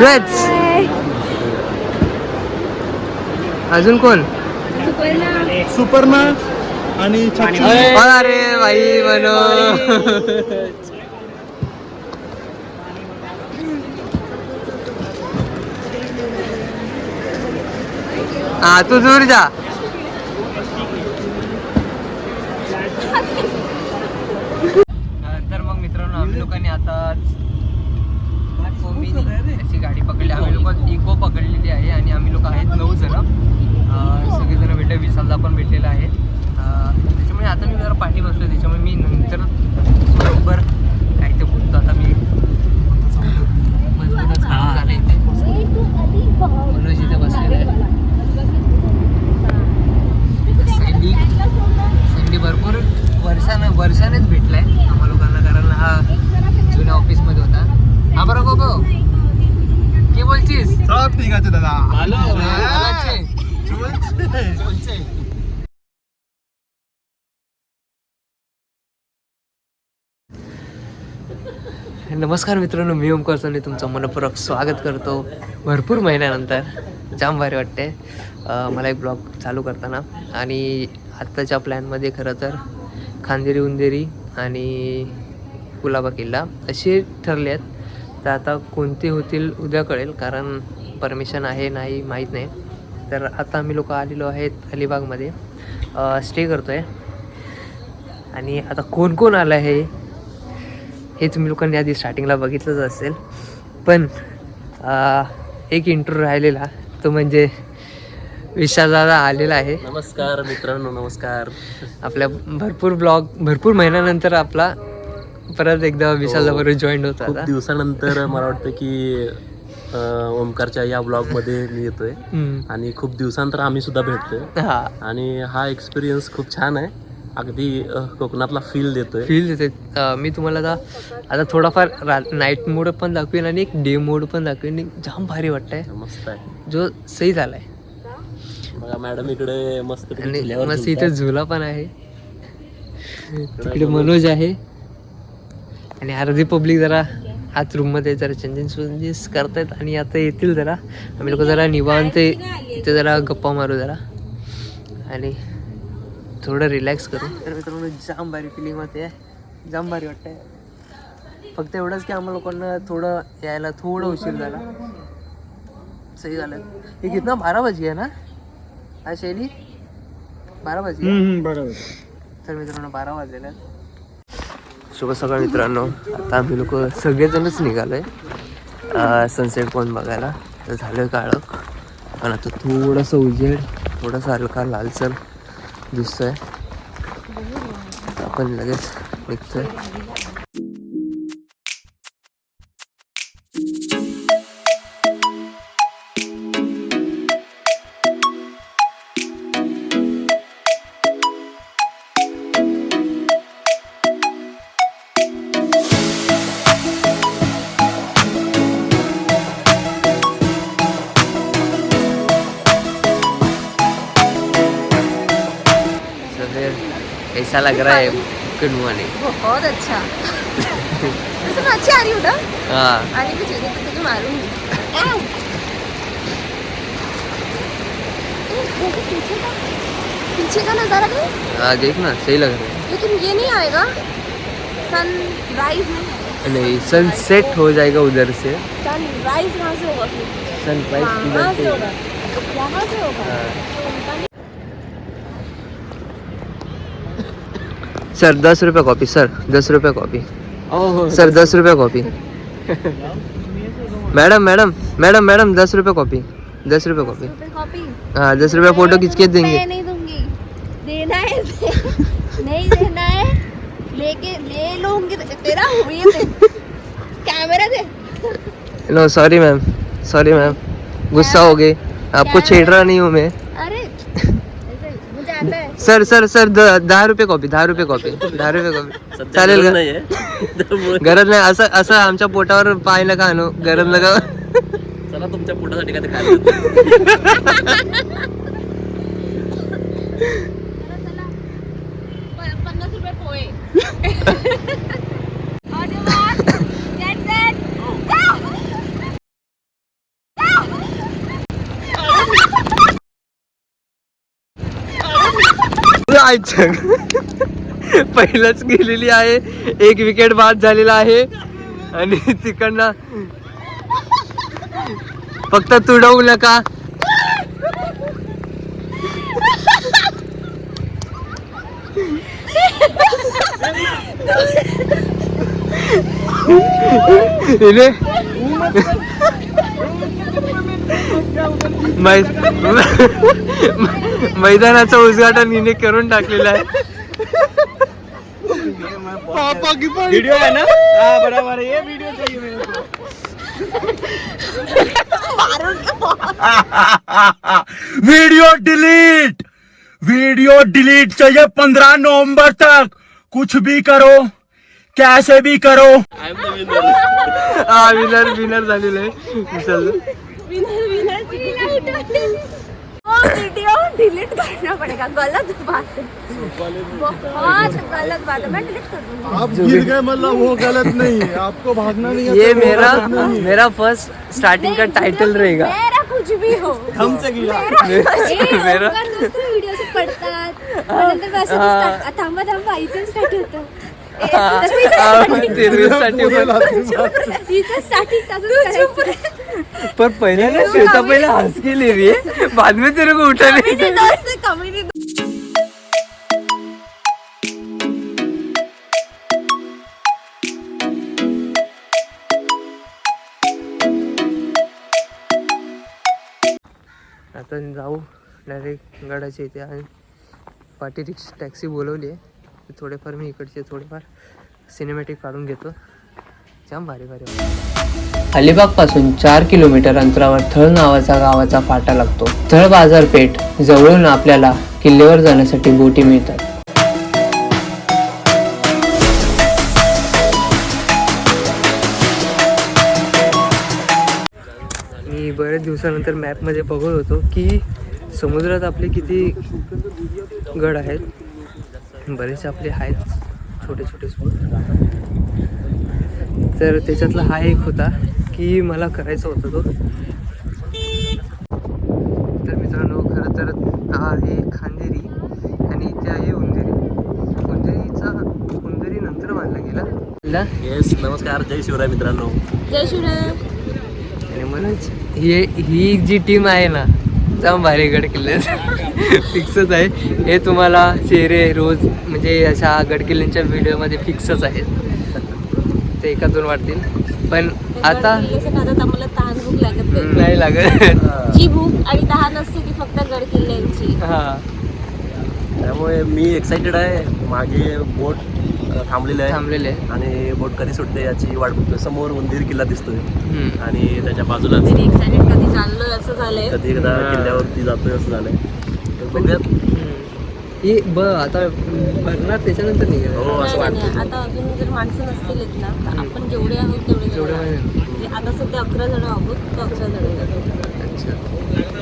श्वेत अजून कोण? सुपर्णा आणि अरे भाई बनो हा तू दूर जा. तर मग मित्रांनो आम्ही लोकांनी आता गाडी पकडली. आम्ही लोक इको पकडलेली आहे आणि आम्ही लोक आहेत नऊ जण. अं, सगळेजण भेटले विशालला पण भेटलेला आहे. अं, त्याच्यामुळे आता मी जरा पाठी बसलो त्याच्यामुळे मी नंतर बरोबर काय ते बोलतो. आता मी मजबूतच झालं इथे. नमस्कार मित्रांनो मी ओम सोनी. तुमचं मनपूर्वक स्वागत करतो. भरपूर महिन्यानंतर जाम भारी वाटते मला एक ब्लॉग चालू करताना. आणि आत्ताच्या प्लॅनमध्ये खरं तर खांदेरी उंदेरी आणि कुलाबा किल्ला असे ठरले आहेत तर आता कोणते होतील उद्या कळेल. कारण परमिशन आहे नाही माहीत नाही. तर आता आम्ही लोक आलेलो आहेत अलिबागमध्ये. स्टे करतो आहे आणि आता कोण कोण आलं आहे हे तुम्ही लोकांनी आधी स्टार्टिंगला बघितलंच असेल. पण एक इंटरव्ह्यू राहिलेला तो म्हणजे विशाल दादा आलेला आहे. नमस्कार मित्रांनो नमस्कार. आपल्या भरपूर ब्लॉग भरपूर महिन्यानंतर आपला परत एकदा विशाल बरोबर जॉईन होत खूप आता. दिवसानंतर मला वाटतं की ओमकारच्या या ब्लॉगमध्ये मी येतोय. आणि खूप दिवसानंतर आम्ही सुद्धा भेटतोय. आणि हा एक्सपिरियन्स खूप छान आहे. अगदी कोकणातला फील देतोय. फील देते मी तुम्हाला आता आता थोडाफार नाईट मोड पण दाखवेन आणि एक डे मोड पण दाखवेन. जाम भारी वाटतंय. मस्त आहे. जो सही झालाय. बघा मॅडम इकडे मस्त मस्त इथे झुला पण आहे. तिकडे मनोज आहे. आणि अर्धी पब्लिक जरा आत रूममध्ये जरा चेंजेस चेंजेस करतायत आणि आता येतील जरा. आम्ही लोक जरा निवांत इथे जरा गप्पा मारू जरा. आणि थोडं रिलॅक्स करू. तर मित्रांनो जाम भारी फिलिंग होते. जाम भारी वाटतंय. फक्त एवढंच की आम्हाला लोकांना थोडं यायला थोडं उशीर झाला. सही झालं. हे कितना? बारा वाजी आहे ना? हा शैली? बारा वाजली हम्म, बरोबर तर मित्रांनो बारा वाजलेले आहेत. शुभ सकाळ मित्रांनो. आता आम्ही लोक सगळेजणच निघालो आहे सनसेट पॉईंट बघायला. तर झालं काळं पण आता थोडंसं उजेड थोडासा हलका लालसर दिसतोय. आपण लगेच निघतोय. कैसा लग रहा है गुड मॉर्निंग बहुत अच्छा। वैसे मैं अच्छी आ रही हूँ ना? हाँ। आने की चाहिए तो तुझे मारूँगी पीछे का पीछे का नज़ारा नहीं हाँ देखना सही लग रहा है। लेकिन ये नहीं आएगा। सनराइज नहीं नहीं सनसेट हो जाएगा उधर से। सनराइज कहाँ से होगा। सनराइज हाँ, वहाँ से। होगा। यहाँ से होगा। सर दस रुपये कॉपी सर दस रुपये कॉपी सर दस। रुपये copy madam madam madam madam दस रुपये कॉपी दस रुपये कॉपी कॉपी हाँ दस रुपये फ़ोटो खींच के देंगे। नहीं दूँगी। देना है नहीं देना है लेके ले लूँगी तेरा हुई कैमरा दे। No sorry ma'am sorry ma'am गुस्सा हो गई। आपको छेड़ रहा नहीं हूँ मैं। सर सर सर द- दहा रुपये कॉपी दहा रुपये कॉपी दहा रुपये कॉपी चालेल का गरज नाही असं असं आमच्या पोटावर पाय नका आणू गरज नका. चला तुमच्या पोटासाठी काय पन्नास रुपये पोहे. आयचं पहिलंच गेलेली आहे. एक विकेट बाद झालेला आहे. आणि तिकडनं फक्त तुडवू नका. मैदानाचं उद्घाटन हिने करून टाकलेलं आहे. पापा की पण. वीडियो है ना? हाँ बराबर है ये वीडियो चाहिए मेरे को वीडियो डिलीट. वीडियो डिलीट चाहिए पंद्रह नवंबर तक. कुछ भी करो. कैसे भी करो. हा विनर विनर झालेलं आहे. विनर विनर वो वीडियो डिलीट करना पड़ेगा गलत बात है। बहुत गलत बात है मैं डिलीट कर दूँगी। आप गिर गए मतलब वो गलत नहीं है आपको भागना नहीं है ये तो मेरा। मेरा फ़र्स्ट स्टार्टिंग का टाइटल रहेगा। मेरा कुछ भी हो। हमसे गिरा मेरा- मेरा दुसरे नंतर हा. थांबा थांबा इथून स्टार्ट होतं पण- तुम्हाला. इथं स्टार्टिंग तसंच करायचं. पर पहले ना श्वेता पहले हंस के ले रही है बाद में तेरे को है. आता जाऊ डायरेक्ट गडाच्या इथे आणि पाठी रिक्स टॅक्सी बोलवली आहे थोडेफार मी इकडचे थोडेफार सिनेमॅटिक काढून घेतो. जाम भारी भारी अलिबागपासून चार किलोमीटर अंतरावर थळ नावाचा गावाचा फाटा लागतो. थळ बाजारपेठ जवळून आपल्याला किल्ल्यावर जाण्यासाठी बोटी मिळतात. मी बरेच दिवसानंतर मॅपमध्ये बघत होतो की समुद्रात आपले किती गड आहेत. बरेचसे आपले आहेत. छोटे छोटे स्पॉट तर त्याच्यातला हा एक होता की मला करायचा होता तो. तर मित्रांनो खरं तर हा आहे खांदेरी आणि इथे आहे उंदेरी. उंदेरीचा उंदेरी नंतर बांधला गेला. येस नमस्कार. जय शिवराय मित्रांनो. जय शिवराय. आणि म्हणूनच ही ही जी टीम आहे ना जाम भारी गड किल्ले. फिक्सच आहे. हे तुम्हाला चेहरे रोज म्हणजे अशा गड किल्ल्यांच्या व्हिडिओमध्ये फिक्सच आहेत. ते एका दोन वाटतील पण आता आता आम्हाला तहान भूक लागत नाही. लागत. जी भूक आणि तहान असते ती फक्त गड किल्ल्यांची. हा. त्यामुळे मी एक्साइटेड आहे. मागे बोट थांबलेली आहे. थांबलेले आणि बोट कधी सुटते याची वाट बघतोय. समोर उंदीर किल्ला दिसतोय. आणि त्याच्या एक्साइटेड कधी चाललोय असं झालंय. कधी एकदा. किल्ल्यावरती जातोय असं झालंय. तर बघूयात. हे ब आता भरणार त्याच्यानंतर हो असं नाही, आता अजून जर माणसं नसतील ना तर आपण जेवढे आहोत तेवढे जेवढे आता सध्या अकरा जण आहोत तर अकरा जण आहोत. अच्छा.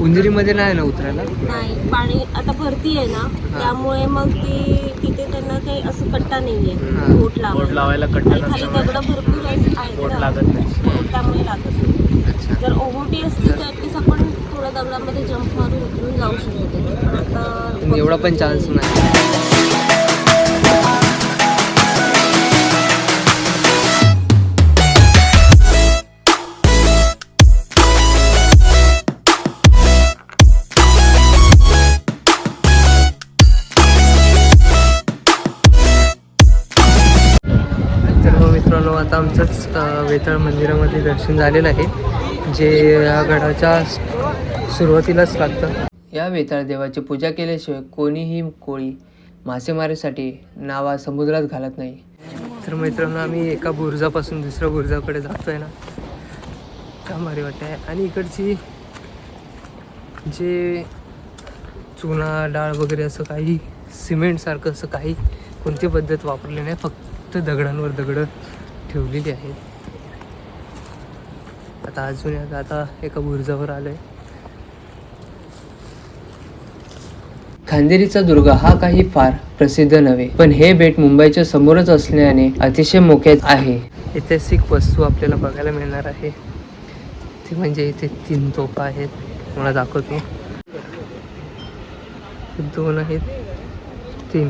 उंदिरीमध्ये नाही ना उतरायला? नाही पाणी आता भरती आहे ना त्यामुळे मग ती तिथे त्यांना काही असं कट्टा नाहीये हा. बोट बोट लावायला लावायला आणि कट्टा खाली नसल्यामुळे. दगड भरपूर आहेत बोट. लागत नाही. हो, त्यामुळे लागत नाही. अच्छा. जर ओहोटी असती तर ऍटलीस्ट आपण थोड्या दगडामध्ये जंप मारून उतरून जाऊ शकत. होतो पण आता एवढा पण चान्स नाही. वेताळ मंदिरामध्ये दर्शन झालेलं आहे जे या गडाच्या सुरुवातीलाच लागतं. या वेताळ देवाची पूजा केल्याशिवाय कोणीही कोळी मासेमारीसाठी नावा समुद्रात घालत नाही. तर मित्रांनो आम्ही एका बुरुजापासून दुसऱ्या बुरुजाकडे जातोय ना. का भारी वाटते आणि इकडची जे चुना डाळ वगैरे असं काही सिमेंटसारखं असं काही कोणती पद्धत वापरली नाही फक्त दगडांवर दगडं ठेवलेली आहेत. आता अजून एक आता एका बुरुजावर आलोय. खांदेरीचा दुर्ग हा काही फार प्रसिद्ध नव्हे पण हे बेट मुंबईच्या समोरच असल्याने अतिशय मोक्यात आहे. ऐतिहासिक वस्तू आपल्याला बघायला मिळणार आहे. ते म्हणजे इथे तीन तोफा आहेत. तुम्हाला दाखवतो. दोन आहेत. तीन.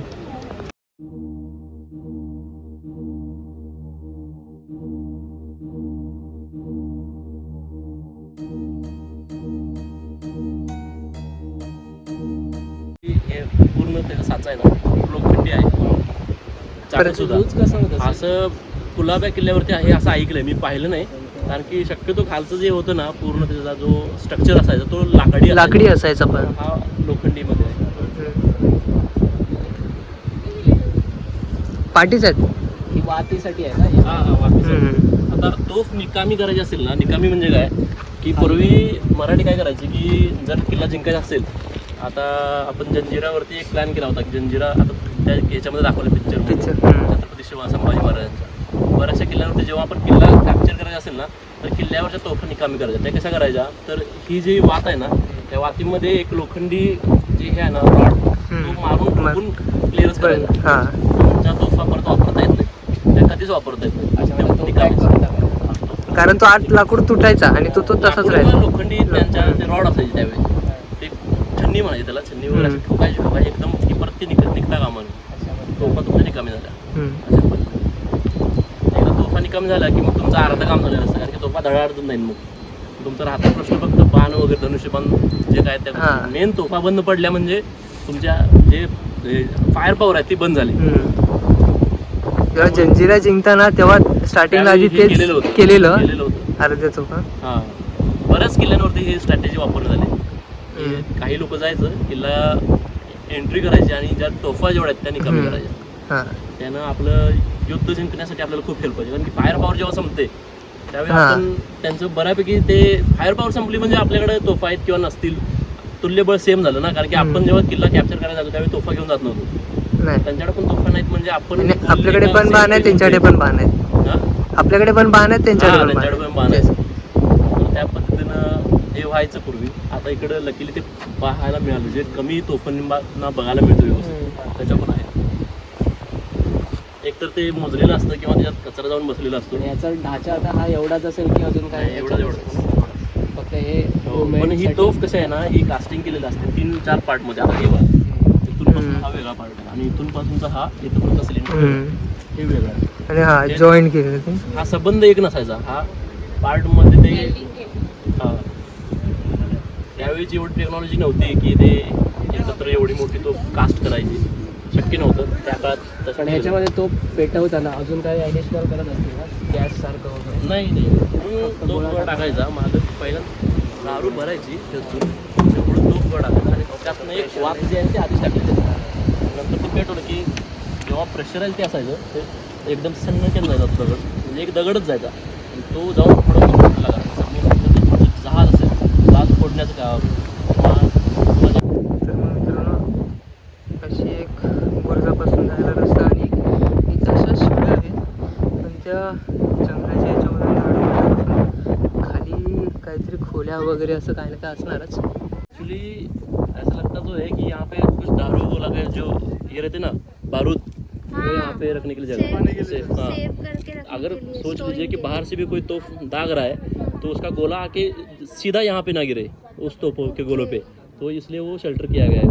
सुद्धा. असं कुलाब्या किल्ल्यावरती आहे असं ऐकलंय मी पाहिलं नाही. कारण की शक्यतो खालचं जे होतं ना पूर्ण त्याचा जो स्ट्रक्चर असायचा तो लाकडी. लाकडी असायचा पण. हा लोखंडीमध्ये. आहे पाठीच आहेत. ही वातीसाठी आहे ना हा. हम्म. आता तोफ निकामी करायची असेल ना निकामी म्हणजे काय? की पूर्वी मराठी काय करायचे की जर किल्ला जिंकायचा असेल आता आपण जंजिरावरती एक प्लॅन केला होता की जंजिरा आता त्या याच्यामध्ये दाखवलं पिक्चर हम्म. छत्रपती शिवा संभाजी महाराजांच्या. बऱ्याचशा किल्ल्यांवरती जेव्हा आपण किल्ला कॅप्चर करायचा असेल ना तर किल्ल्यावरच्या तोफा निकामी करायच्या. त्या कशा करायच्या? तर ही जी वात आहे ना त्या वातीमध्ये एक लोखंडी जे हे आहे ना रॉड तो. मारून क्लिअरच करायचा. हा. तोफा परत वापरता येत नाही. त्या कधीच वापरता येत नाही? कारण तो आठ लाकूड तुटायचा आणि तो तो तसाच राहायचा. लोखंडी त्यांच्या ते रॉड असायचे त्यावेळी ते छन्नी म्हणायचे त्याला छन्नी वगैरे ठोकायचे ठोकायचे एकदम की परत ते निघ निघता कामा तोफा तुमच्या निकामी पद्धतीने. एकदा तोफा निकामी झाला की मग तुमचं अर्ध काम झालेलं असतं कारण की तोफा धडाडत नाही मग. तुमचा राहता प्रश्न फक्त बाण वगैरे धनुष्यबाण जे काय हा. त्या मेन तोफा बंद पडल्या म्हणजे तुमच्या जे फायर पॉवर आहे ती बंद झाली. जेव्हा जंजिरा जिंकताना तेव्हा स्टार्टिंगला आधी तेच केलेलं अर्ध्या चौका. हा. बऱ्याच किल्ल्यांवरती ही स्ट्रॅटेजी वापरण्यात आली. की काही लोक जायचं किल्ला एंट्री करायची आणि ज्या तोफा जेवढ्या आहेत त्या निकामी हम्म. करायच्या. त्यानं आपलं युद्ध जिंकण्यासाठी आपल्याला खूप हेल्प होते कारण की फायर पॉवर जेव्हा संपते त्यावेळी. आपण त्यांचं बऱ्यापैकी ते फायर पॉवर संपली म्हणजे आपल्याकडे तोफा आहेत किंवा नसतील तुल्यबळ सेम झालं ना. कारण की आपण. जेव्हा किल्ला कॅप्चर करायला जातो त्यावेळी तोफा घेऊन जात नव्हतो. त्यांच्याकडे पण तोफा नाहीत म्हणजे आपण आपल्याकडे पण बाण आहे त्यांच्याकडे पण बाण आहेत? आपल्याकडे पण बाण आहेत त्यांच्याकडे पण बाण आहेत. त्या पद्धतीनं हे व्हायचं पूर्वी. आता इकडे लकीली ते पाहायला मिळालं. जे कमी तोफांना बघायला मिळतं व्यवस्थित. त्याच्या पण आहे एकतर ते मोजलेलं असतं किंवा त्याच्यात कचरा जाऊन बसलेला असतो. याचा ढाचा आता हा एवढाच असेल की अजून काय एवढं एवढं फक्त हे हो, पण ही तोफ कशी आहे ना ही कास्टिंग केलेली असते तीन चार पार्टमध्ये. आता हे इथून पासून हा वेगळा पार्ट आणि इथून पासूनचा हा इथूनचा सिलेंडर. हे वेगळा. आणि हा जॉईंट केलेलं ते. हा संबंध एक नसायचा. हा पार्टमध्ये ते हा. त्यावेळी एवढी टेक्नॉलॉजी नव्हती की ते एकत्र एवढी मोठी तो कास्ट करायची. शक्य नव्हतं त्या काळात तसं पण ह्याच्यामध्ये तो पेटवताना अजून काही ऍडिशनल करत असतील ना? गॅस सारखं वगैरे? नाही नाही. म्हणून तो गोळा टाकायचा. माझं पहिला दारू भरायची त्यातून. पुढे तो गोळा टाकायचा. आणि त्यातनं एक वाफ जी आहे ती आधीच टाकायची नंतर ते पेटवलं की जेव्हा प्रेशराईज ते असायचं ते एकदम सन्न केलं जायचा दगड. म्हणजे एक दगडच जायचा. आणि तो जाऊन पुढं कंप्लीट लागायचा आणि नंतर ते तुमचं जहाज असेल जहाज फोडण्याचं काम किंवा तुम्हाला तर मग मित्रांनो अशी एक बुरुजापासून जायला रस्ता आणि इथं अशा शिड्या आहेत पण त्या जंगलाच्या याच्यामधून झाडापासून खाली काहीतरी खोल्या वगैरे असं काही ना काय असणारच. एक्चुअली ऐसा लगता तो है कि यहाँ पे कुछ दारू को लगे जो ये रहते ना बारूद वो यहाँ पे रखने के लिए जगह सेफ हाँ। सेव करके रखने अगर सोच लीजिए कि बाहर से भी कोई तोप दाग रहा है तो उसका गोला आके सीधा यहाँ पे ना गिरे उस तोपों के गोलों पे। तो इसलिए वो शेल्टर किया गया है।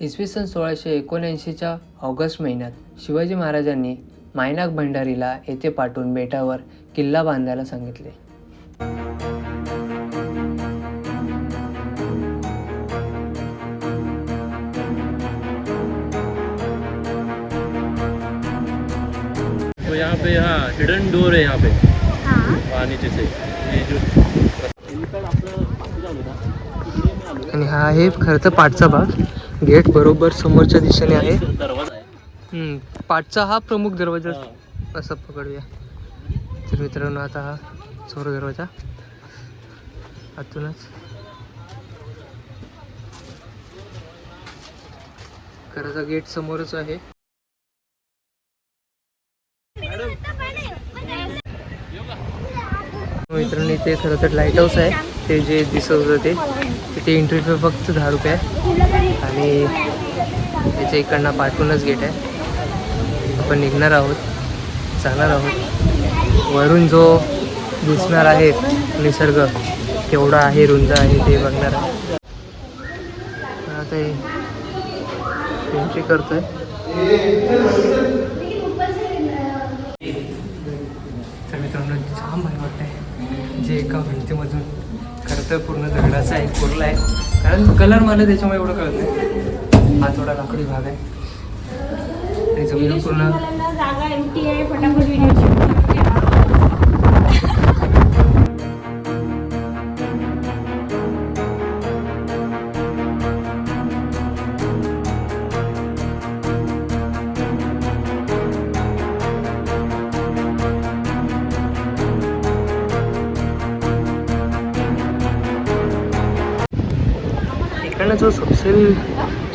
इसवी सन सोळाशे एकोणऐंशीच्या ऑगस्ट महिन्यात शिवाजी महाराजांनी मायनाक भंडारीला येथे पाठवून बेटावर किल्ला बांधायला सांगितले. हिडन डोर है यहाँ पे हाँ। आणि हा आहे खरं तर पाठचा भाग. गेट बरोबर समोरच्या दिशेने आहे. आहे पाठचा हा प्रमुख दरवाजा. असं पकडूया. तर मित्रांनो आता हा चोर दरवाजा. आतूनच. खराचा गेट समोरच आहे. मित्रांनो इथे खरं तर लाइट हाऊस आहे. ते जे दिसत होतं ते. तिथे एंट्री फी फक्त दहा रुपये आहे. आणि त्याच्या इकडनं पाठवूनच गेट आहे. आपण निघणार आहोत. जाणार आहोत. वरून जो दिसणार आहे निसर्ग केवढा आहे रुंद आहे ते बघणार आहे आता एंट्री करतोय तर मित्रांनो जाम भारी वाटतंय जे एका भिंतीमधून खरं तर पूर्ण दगडाचा एक कोरला आहे. कारण कलर मला त्याच्यामुळे एवढं कळत नाही. हा थोडा लाकडी भाग आहे. आणि जमीन पूर्ण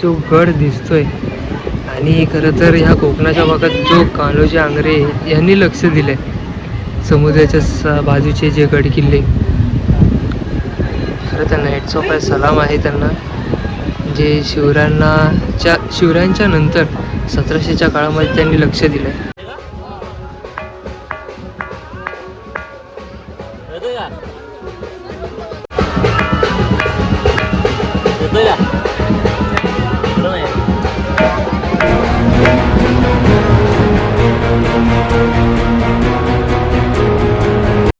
जो गड दिसतोय. आणि खरं तर ह्या कोकणाच्या भागात जो कान्होजी आंग्रे यांनी लक्ष दिलंय. समुद्राच्या बाजूचे जे गड किल्ले. खरं त्यांना हेड्स ऑफ आहे सलाम आहे त्यांना. जे शिवरायांनाच्या शिवरायांच्या नंतर सतराशेच्या काळामध्ये त्यांनी लक्ष दिलं आहे